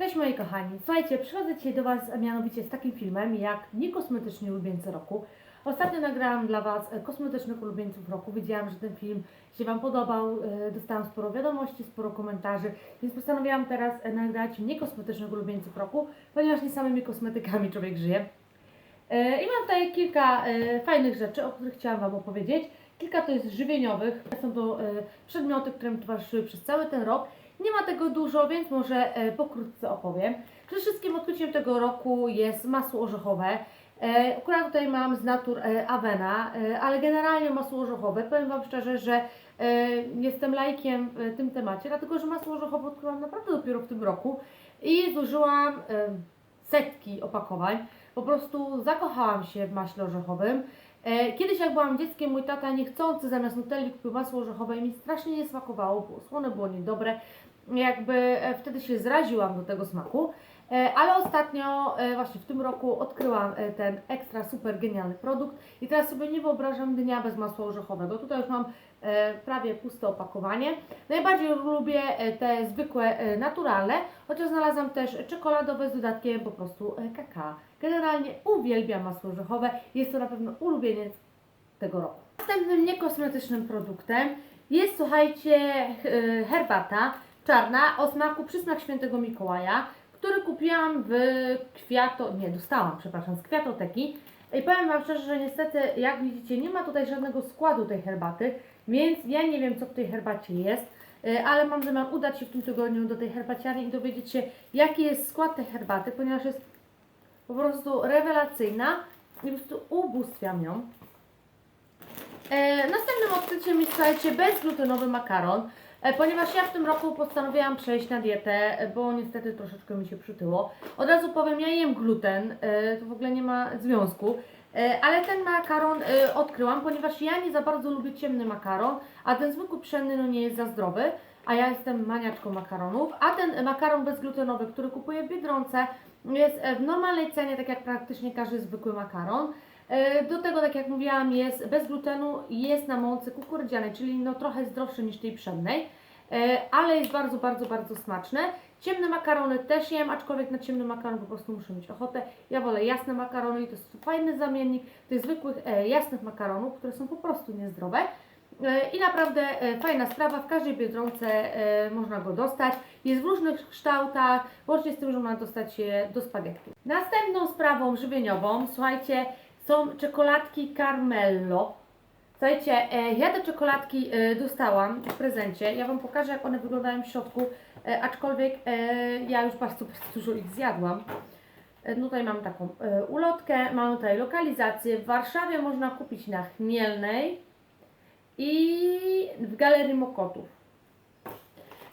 Cześć moi kochani, słuchajcie, przychodzę dzisiaj do Was mianowicie z takim filmem jak niekosmetyczni ulubieńcy roku. Ostatnio nagrałam dla Was kosmetycznych ulubieńców roku, widziałam, że ten film się Wam podobał, e, dostałam sporo wiadomości, sporo komentarzy, więc postanowiłam teraz e, nagrać niekosmetycznych ulubieńców roku, ponieważ nie samymi kosmetykami człowiek żyje. E, I mam tutaj kilka fajnych rzeczy, o których chciałam Wam opowiedzieć. Kilka to jest żywieniowych, są to przedmioty, które mi towarzyszyły przez cały ten rok. Nie ma tego dużo, więc może e, pokrótce opowiem. Przede wszystkim odkryciem tego roku jest masło orzechowe. E, akurat tutaj mam z natur e, Avena, ale generalnie masło orzechowe. Powiem Wam szczerze, że jestem lajkiem w tym temacie, dlatego że masło orzechowe odkryłam naprawdę dopiero w tym roku i zużyłam setki opakowań. Po prostu zakochałam się w maśle orzechowym. Kiedyś jak byłam dzieckiem, mój tata niechcący zamiast nutelli kupił masło orzechowe i mi strasznie nie smakowało, było słone, było niedobre. Jakby e, wtedy się zraziłam do tego smaku. E, Ale ostatnio, e, właśnie w tym roku, odkryłam ten ekstra super genialny produkt i teraz sobie nie wyobrażam dnia bez masła orzechowego. Tutaj już mam prawie puste opakowanie. Najbardziej lubię te zwykłe, naturalne, chociaż znalazłam też czekoladowe z dodatkiem po prostu kakao. Generalnie uwielbiam masło orzechowe, jest to na pewno ulubieniec tego roku. Następnym niekosmetycznym produktem jest, słuchajcie, herbata czarna o smaku przysmak świętego Mikołaja, który kupiłam w kwiato... nie, dostałam, przepraszam, z kwiatoteki. I powiem Wam szczerze, że niestety, jak widzicie, nie ma tutaj żadnego składu tej herbaty, więc ja nie wiem, co w tej herbacie jest, e, ale mam zamiar udać się w tym tygodniu do tej herbaciarni i dowiedzieć się, jaki jest skład tej herbaty, ponieważ jest po prostu rewelacyjna i po prostu ubóstwiam ją. E, następnym odkryciem jest, słuchajcie, bezglutenowy makaron, ponieważ ja w tym roku postanowiłam przejść na dietę, e, bo niestety troszeczkę mi się przytyło. Od razu powiem, ja jem gluten, e, to w ogóle nie ma związku, e, ale ten makaron e, odkryłam, ponieważ ja nie za bardzo lubię ciemny makaron, a ten zwykły pszenny no nie jest za zdrowy, a ja jestem maniaczką makaronów, a ten makaron bezglutenowy, który kupuję w Biedronce, jest e, w normalnej cenie, tak jak praktycznie każdy zwykły makaron. E, Do tego, tak jak mówiłam, jest bez glutenu, jest na mące kukurydzianej, czyli no trochę zdrowszy niż tej pszennej, e, ale jest bardzo, bardzo, bardzo smaczne. Ciemne makarony też jem, aczkolwiek na ciemny makaron po prostu muszę mieć ochotę. Ja wolę jasne makarony i to jest fajny zamiennik tych zwykłych e, jasnych makaronów, które są po prostu niezdrowe. E, I naprawdę fajna sprawa, w każdej biedronce można go dostać. Jest w różnych kształtach, łącznie z tym, że można dostać je do spaghetti. Następną sprawą żywieniową, słuchajcie, są czekoladki Carmello. Słuchajcie, e, ja te czekoladki e, dostałam w prezencie. Ja Wam pokażę, jak one wyglądają w środku, e, aczkolwiek ja już bardzo, dużo ich zjadłam. Tutaj mam taką ulotkę, mam tutaj lokalizację. W Warszawie można kupić na Chmielnej i w Galerii Mokotów.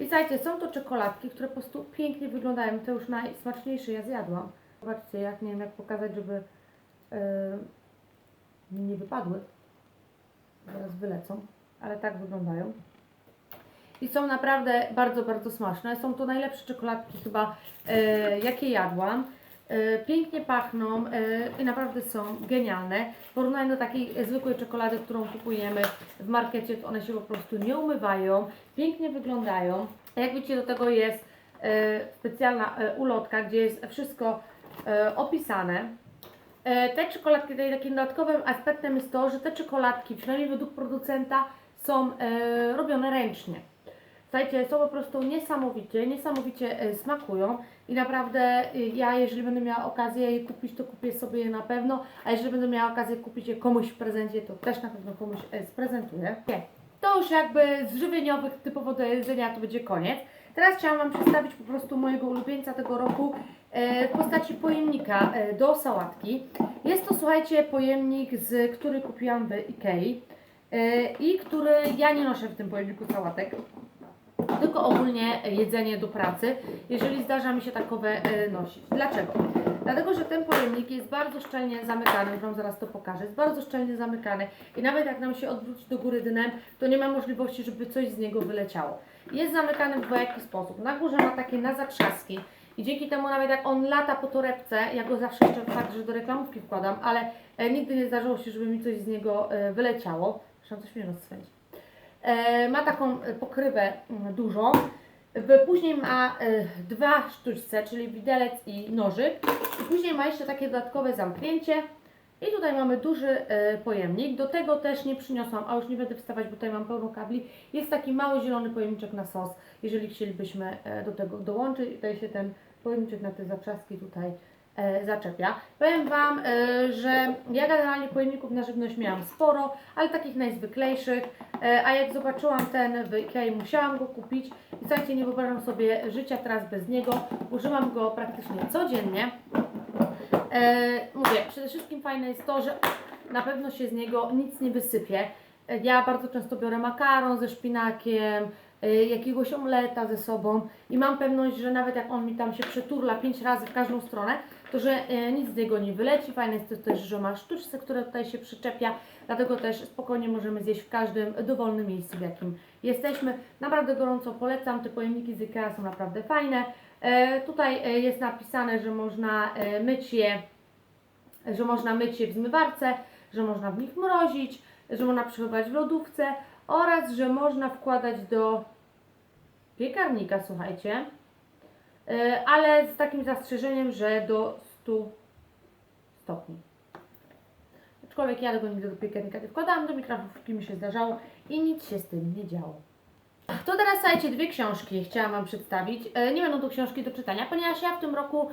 I słuchajcie, są to czekoladki, które po prostu pięknie wyglądają. Te już najsmaczniejsze ja zjadłam. Zobaczcie, jak nie wiem jak pokazać, żeby mi nie wypadły. Zaraz wylecą, ale tak wyglądają. I są naprawdę bardzo, bardzo smaczne. Są to najlepsze czekoladki chyba, e, jakie jadłam. E, pięknie pachną e, i naprawdę są genialne. W porównaniu do takiej zwykłej czekolady, którą kupujemy w markecie, to one się po prostu nie umywają, pięknie wyglądają. A jak widzicie, do tego jest e, specjalna e, ulotka, gdzie jest wszystko e, opisane. E, Te czekoladki, tutaj takim dodatkowym aspektem jest to, że te czekoladki, przynajmniej według producenta, są e, robione ręcznie. Słuchajcie, są po prostu niesamowicie, niesamowicie e, smakują i naprawdę ja, jeżeli będę miała okazję je kupić, to kupię sobie je na pewno, a jeżeli będę miała okazję kupić je komuś w prezencie, to też na pewno komuś sprezentuję. Nie. To już jakby z żywieniowych typowo do jedzenia to będzie koniec. Teraz chciałam Wam przedstawić po prostu mojego ulubieńca tego roku w postaci pojemnika e, do sałatki. Jest to, słuchajcie, pojemnik, z, który kupiłam w Ikei e, i który ja nie noszę w tym pojemniku sałatek tylko ogólnie jedzenie do pracy, jeżeli zdarza mi się takowe e, nosić. Dlaczego? Dlatego, że ten pojemnik jest bardzo szczelnie zamykany, Wam zaraz to pokażę, jest bardzo szczelnie zamykany i nawet jak nam się odwróci do góry dnem, to nie ma możliwości, żeby coś z niego wyleciało. Jest zamykany w dwojaki sposób. Na górze ma takie na zatrzaski i dzięki temu nawet jak on lata po torebce, ja go zawsze jeszcze fakt, że do reklamówki wkładam, ale e, nigdy nie zdarzyło się, żeby mi coś z niego e, wyleciało. Zresztą coś mnie rozswędzi. E, ma taką pokrywę mm, dużą Później ma dwa sztuczce, czyli widelec i nożyk. I później ma jeszcze takie dodatkowe zamknięcie. I tutaj mamy duży e, pojemnik. Do tego też nie przyniosłam, a już nie będę wstawać, bo tutaj mam pełno kabli. Jest taki mały zielony pojemniczek na sos, jeżeli chcielibyśmy e, do tego dołączyć. Tutaj się ten pojemniczek na te zatrzaski tutaj e, zaczepia. Powiem Wam, że ja generalnie pojemników na żywność miałam sporo, ale takich najzwyklejszych. A jak zobaczyłam ten w Ikei, musiałam go kupić. I słuchajcie, nie wyobrażam sobie życia teraz bez niego. Używam go praktycznie codziennie. E, mówię, przede wszystkim fajne jest to, że na pewno się z niego nic nie wysypie. E, Ja bardzo często biorę makaron ze szpinakiem, e, jakiegoś omleta ze sobą i mam pewność, że nawet jak on mi tam się przeturla pięć razy w każdą stronę, to że nic z niego nie wyleci. Fajne jest to też, że ma sztuczce, które tutaj się przyczepia, dlatego też spokojnie możemy zjeść w każdym dowolnym miejscu, w jakim jesteśmy. Naprawdę gorąco polecam, te pojemniki z IKEA są naprawdę fajne. E, tutaj e, jest napisane, że można e, myć je, że można myć je w zmywarce, że można w nich mrozić, że można przechowywać w lodówce oraz, że można wkładać do piekarnika, słuchajcie, ale z takim zastrzeżeniem, że do 100 stopni. Aczkolwiek ja tego nigdy do piekarnika nie wkładałam, do mikrofalówki mi się zdarzało i nic się z tym nie działo. To teraz słuchajcie, dwie książki chciałam Wam przedstawić. E, Nie będą to książki do czytania, ponieważ ja w tym roku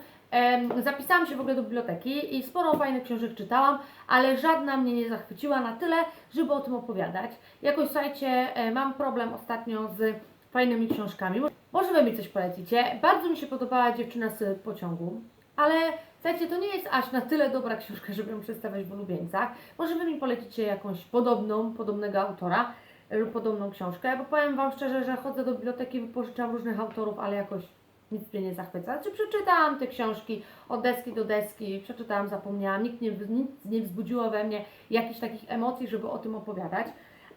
zapisałam się w ogóle do biblioteki i sporo fajnych książek czytałam, ale żadna mnie nie zachwyciła na tyle, żeby o tym opowiadać. Jakoś słuchajcie, e, mam problem ostatnio z fajnymi książkami. Może Wy mi coś polecicie. Bardzo mi się podobała Dziewczyna z pociągu, ale słuchajcie, to nie jest aż na tyle dobra książka, żeby ją przedstawiać w ulubieńcach. Może Wy mi polecicie jakąś podobną, podobnego autora lub podobną książkę, bo powiem Wam szczerze, że chodzę do biblioteki, wypożyczam różnych autorów, ale jakoś nic mnie nie zachwyca. Znaczy przeczytałam te książki od deski do deski, przeczytałam, zapomniałam, nikt nie, nic nie wzbudziło we mnie jakichś takich emocji, żeby o tym opowiadać.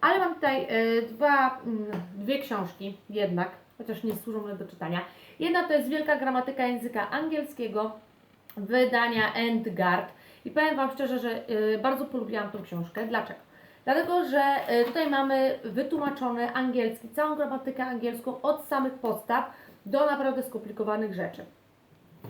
Ale mam tutaj e, dwa, mm, dwie książki jednak, chociaż nie służą one do czytania. Jedna to jest Wielka Gramatyka Języka Angielskiego wydania Endgard. I powiem Wam szczerze, że y, bardzo polubiłam tą książkę. Dlaczego? Dlatego, że y, tutaj mamy wytłumaczony angielski, całą gramatykę angielską od samych podstaw do naprawdę skomplikowanych rzeczy.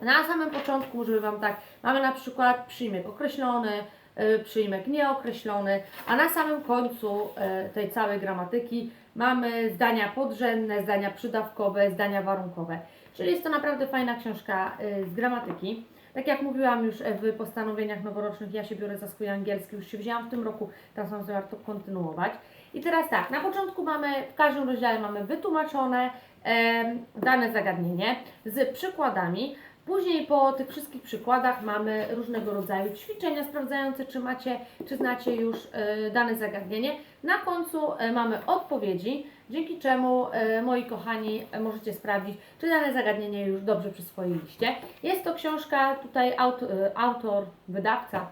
Na samym początku, żeby Wam tak, mamy na przykład przyjmek określony, y, przyjmek nieokreślony, a na samym końcu y, tej całej gramatyki mamy zdania podrzędne, zdania przydawkowe, zdania warunkowe. Czyli jest to naprawdę fajna książka y, z gramatyki. Tak jak mówiłam już e, w postanowieniach noworocznych, ja się biorę za swój angielski, już się wzięłam w tym roku, teraz mam zamiar to kontynuować. I teraz tak, na początku mamy, w każdym rozdziale mamy wytłumaczone em, dane zagadnienie z przykładami. Później po tych wszystkich przykładach mamy różnego rodzaju ćwiczenia sprawdzające, czy macie, czy znacie już e, dane zagadnienie. Na końcu e, mamy odpowiedzi, dzięki czemu e, moi kochani możecie sprawdzić, czy dane zagadnienie już dobrze przyswoiliście. Jest to książka, tutaj aut, autor, wydawca,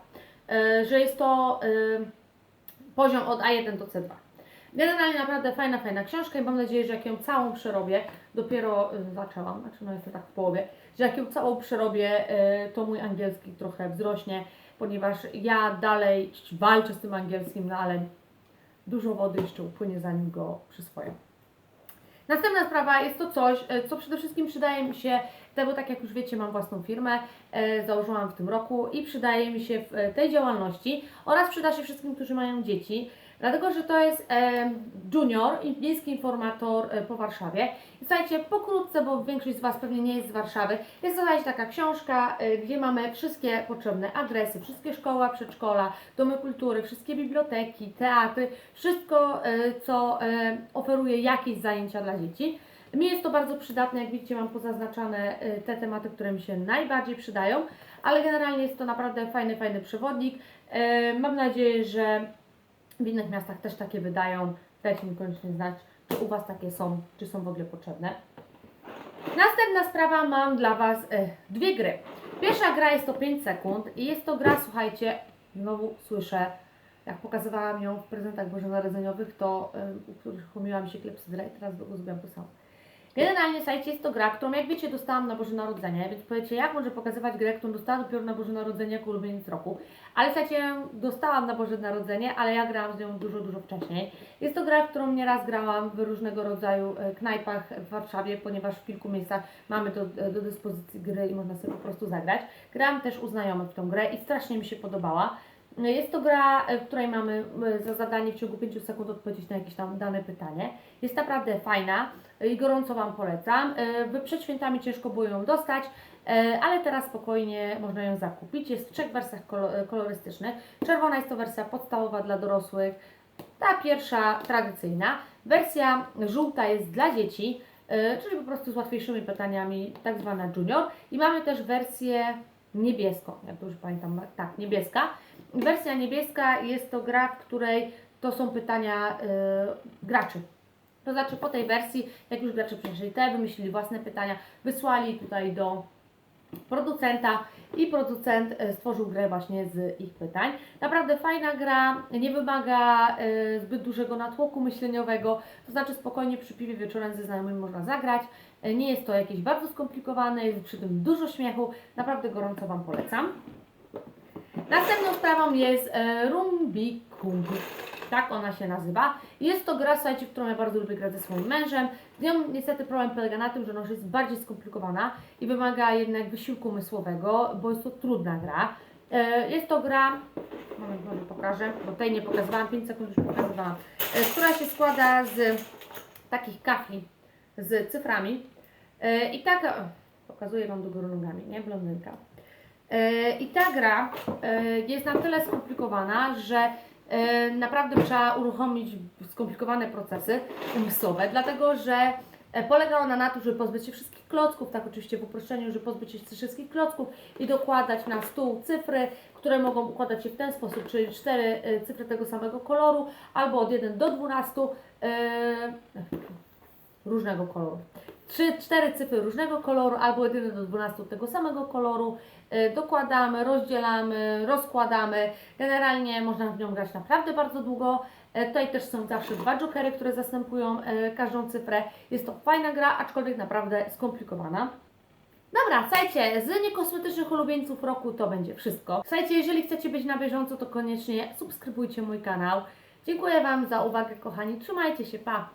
że jest to poziom od A1 do C2. Generalnie naprawdę fajna, fajna książka i mam nadzieję, że jak ją całą przerobię, dopiero y, zaczęłam, znaczy no jestem tak w połowie, że jak ją całą przerobię, y, to mój angielski trochę wzrośnie, ponieważ ja dalej walczę z tym angielskim, no ale dużo wody jeszcze upłynie zanim go przyswoję. Następna sprawa jest to coś, e, co przede wszystkim przydaje mi się, bo tak jak już wiecie, mam własną firmę, założyłam w tym roku i przydaje mi się w tej działalności oraz przyda się wszystkim, którzy mają dzieci, dlatego że to jest e, junior, miejski informator e, po Warszawie. I słuchajcie, pokrótce, bo większość z Was pewnie nie jest z Warszawy, jest słuchajcie, taka książka, e, gdzie mamy wszystkie potrzebne adresy, wszystkie szkoła, przedszkola, domy kultury, wszystkie biblioteki, teatry, wszystko, e, co e, oferuje jakieś zajęcia dla dzieci. Mi jest to bardzo przydatne, jak widzicie mam pozaznaczane e, te tematy, które mi się najbardziej przydają, ale generalnie jest to naprawdę fajny, fajny przewodnik. E, Mam nadzieję, że w innych miastach też takie wydają. Dajcie mi koniecznie znać, czy u Was takie są, czy są w ogóle potrzebne. Następna sprawa, mam dla Was e, dwie gry. Pierwsza gra jest to 5 sekund i jest to gra, słuchajcie, znowu słyszę, jak pokazywałam ją w prezentach bożonarodzeniowych, to e, u których mi się klepsydra i teraz zrobiłam to samo. Generalnie, słuchajcie, jest to gra, którą jak wiecie dostałam na Boże Narodzenie, więc powiecie, jak może pokazywać grę, którą dostałam dopiero na Boże Narodzenie jako ulubieniec roku. Ale słuchajcie, dostałam na Boże Narodzenie, ale ja grałam z nią dużo, dużo wcześniej. Jest to gra, którą nieraz grałam w różnego rodzaju e, knajpach w Warszawie, ponieważ w kilku miejscach mamy do, e, do dyspozycji gry i można sobie po prostu zagrać. Grałam też u znajomych w tą grę i strasznie mi się podobała. Jest to gra, e, w której mamy e, za zadanie w ciągu 5 sekund odpowiedzieć na jakieś tam dane pytanie. Jest naprawdę fajna e, i gorąco Wam polecam. Przed świętami ciężko było ją dostać, ale teraz spokojnie można ją zakupić. Jest w trzech wersjach kolo- kolorystycznych. Czerwona jest to wersja podstawowa dla dorosłych, ta pierwsza tradycyjna. Wersja żółta jest dla dzieci, czyli po prostu z łatwiejszymi pytaniami, tak zwana junior. I mamy też wersję niebieską, jak dobrze pamiętam, tak, niebieska. Wersja niebieska jest to gra, w której to są pytania y, graczy. To znaczy po tej wersji, jak już gracze przeszli te, wymyślili własne pytania, wysłali tutaj do producenta i producent e, stworzył grę właśnie z ich pytań. Naprawdę fajna gra, nie wymaga e, zbyt dużego natłoku myśleniowego, to znaczy spokojnie przy piwie wieczorem ze znajomymi można zagrać. E, Nie jest to jakieś bardzo skomplikowane, jest przy tym dużo śmiechu, naprawdę gorąco Wam polecam. Następną sprawą jest e, Rumbikung. Tak ona się nazywa. Jest to gra, słuchajcie, którą ja bardzo lubię grać ze swoim mężem. Z nią niestety problem polega na tym, że ona jest bardziej skomplikowana i wymaga jednak wysiłku umysłowego, bo jest to trudna gra. E, jest to gra, moment, może pokażę, bo tej nie pokazywałam, 5 sekund już pokazywałam, e, która się składa z takich kafli z cyframi. E, I tak, pokazuję Wam do góry nogami, nie? Blondynka. I ta gra e, jest na tyle skomplikowana, że e, naprawdę trzeba uruchomić skomplikowane procesy umysłowe, dlatego że e, polega ona na tym, żeby pozbyć się wszystkich klocków, tak oczywiście w uproszczeniu, żeby pozbyć się wszystkich klocków i dokładać na stół cyfry, które mogą układać się w ten sposób, czyli cztery cyfry tego samego koloru, albo od 1 do 12 e, różnego koloru. Trzy, cztery cyfry różnego koloru, albo od 1 do 12 tego samego koloru. E, dokładamy, rozdzielamy, rozkładamy. Generalnie można w nią grać naprawdę bardzo długo. E, Tutaj też są zawsze dwa jokery, które zastępują e, każdą cyfrę. Jest to fajna gra, aczkolwiek naprawdę skomplikowana. Dobra, słuchajcie, z niekosmetycznych ulubieńców roku to będzie wszystko. Słuchajcie, jeżeli chcecie być na bieżąco, to koniecznie subskrybujcie mój kanał. Dziękuję Wam za uwagę, kochani. Trzymajcie się, pa!